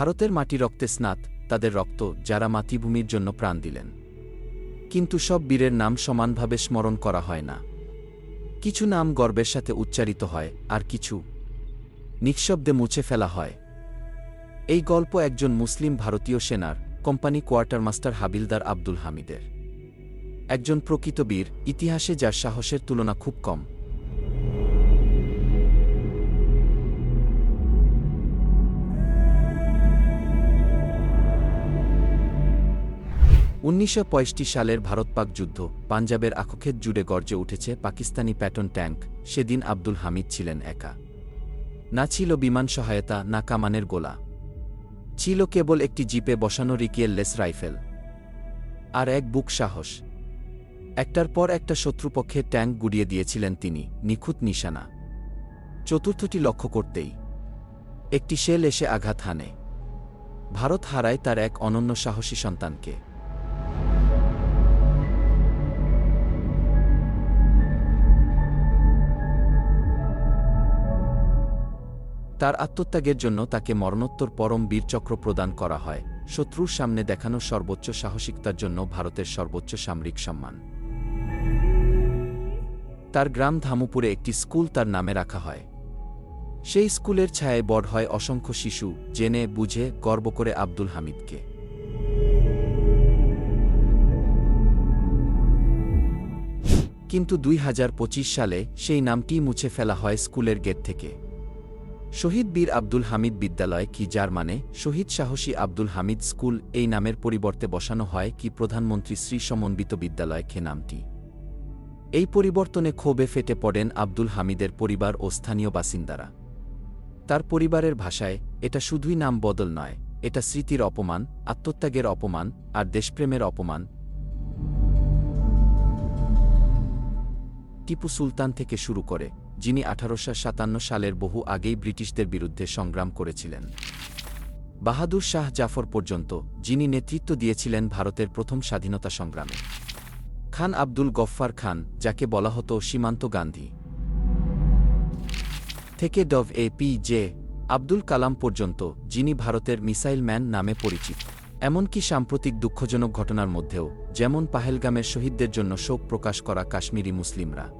ভারতের মাটি রক্তে স্নাত, তাদের রক্ত যারা মাতৃভূমির জন্য প্রাণ দিলেন। কিন্তু সব বীরের নাম সমানভাবে স্মরণ করা হয় না। কিছু নাম গর্বের সাথে উচ্চারিত হয়, আর কিছু নিঃশব্দে মুছে ফেলা হয়। এই গল্প একজন মুসলিম ভারতীয় সেনার, কোম্পানি কোয়ার্টারমাস্টার হাবিলদার আব্দুল হামিদের। একজন প্রকৃত বীর, ইতিহাসে যার সাহসের তুলনা খুব কম। উনিশশো সালের ভারত-পাক যুদ্ধ, পাঞ্জাবের আখক্ষেত জুড়ে গর্জে উঠেছে পাকিস্তানি প্যাটন ট্যাঙ্ক, সেদিন আব্দুল হামিদ ছিলেন একা। না ছিল বিমান সহায়তা, না কামানের গোলা। ছিল কেবল একটি জিপে বসানো রিকিয়েল লেস রাইফেল। আর এক বুক সাহস। একটার পর একটা শত্রুপক্ষের ট্যাঙ্ক গুড়িয়ে দিয়েছিলেন তিনি, নিখুঁত নিশানা। চতুর্থটি লক্ষ্য করতেই একটি শেল এসে আঘাত হানে। ভারত হারায় তার এক অনন্য সাহসী সন্তানকে। তার আত্মত্যাগের জন্য তাকে মরণোত্তর পরম বীরচক্র প্রদান করা হয়। শত্রুর সামনে দেখানো সর্বোচ্চ সাহসিকতার জন্য ভারতের সর্বোচ্চ সামরিক সম্মান। তার গ্রাম ধামুপুরে একটি স্কুল তার নামে রাখা হয়। সেই স্কুলের ছায়ায় বড় হয় অসংখ্য শিশু, জেনে, বুঝে, গর্ব করে আব্দুল হামিদকে। কিন্তু দুই হাজার পঁচিশ সালে সেই নামটি মুছে ফেলা হয় স্কুলের গেট থেকে। শহীদ বীর আব্দুল হামিদ বিদ্যালয় কি যার মানে? শহীদ সাহসী আব্দুল হামিদ স্কুল এই নামের পরিবর্তে বসানো হয় কি প্রধানমন্ত্রী শ্রী সমন্বিত বিদ্যালয় খে নামটি? এই পরিবর্তনে ক্ষোভে ফেটে পড়েন আব্দুল হামিদের পরিবার ও স্থানীয় বাসিন্দারা। তার পরিবারের ভাষায়, এটা শুধুই নাম বদল নয়, এটা স্মৃতির অপমান, আত্মত্যাগের অপমান, আর দেশপ্রেমের অপমান। টিপু সুলতান থেকে শুরু করে যিনি আঠারোশো সাতান্ন সালের বহু আগেই ব্রিটিশদের বিরুদ্ধে সংগ্রাম করেছিলেন। বাহাদুর শাহ জাফর পর্যন্ত, যিনি নেতৃত্ব দিয়েছিলেন ভারতের প্রথম স্বাধীনতা সংগ্রামে। খান আব্দুল গফফার খান, যাকে বলা হতো সীমান্ত গান্ধী। থেকে Dove A P J Abdul Kalam পর্যন্ত, যিনি ভারতের মিসাইল ম্যান নামে পরিচিত। এমনকি সাম্প্রতিক দুঃখজনক ঘটনার মধ্যেও, যেমন পাহেলগামের শহীদদের জন্য শোক প্রকাশ করা কাশ্মীরি মুসলিমরা।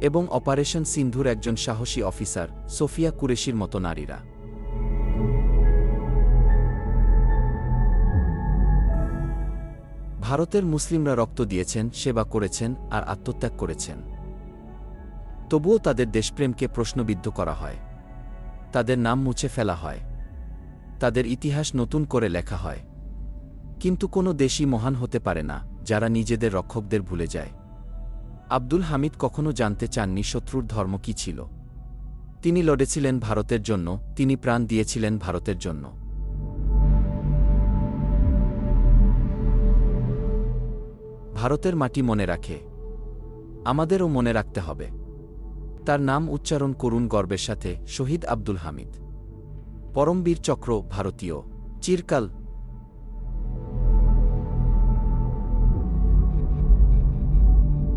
এবং অপারেশন সিন্ধুর একজন সাহসী অফিসার, সোফিয়া কুরেশির মতো নারীরা। ভারতের মুসলিমরা রক্ত দিয়েছেন, সেবা করেছেন, আর আত্মত্যাগ করেছেন। তবুও তাদের দেশপ্রেমকে প্রশ্নবিদ্ধ করা হয়। তাদের নাম মুছে ফেলা হয়। তাদের ইতিহাস নতুন করে লেখা হয়। কিন্তু কোনো দেশই মহান হতে পারে না, যারা নিজেদের রক্ষকদের ভুলে যায়। আব্দুল হামিদ কখনো জানতে চাননি শত্রুর ধর্ম কী ছিল। তিনি লড়েছিলেন ভারতের জন্য, তিনি প্রাণ দিয়েছিলেন ভারতের জন্য। ভারতের মাটি মনে রাখে। আমাদেরও মনে রাখতে হবে। তার নাম উচ্চারণ করুন গর্বের সাথে, শহীদ আব্দুল হামিদ। পরমবীর চক্র, ভারতীয়। চিরকাল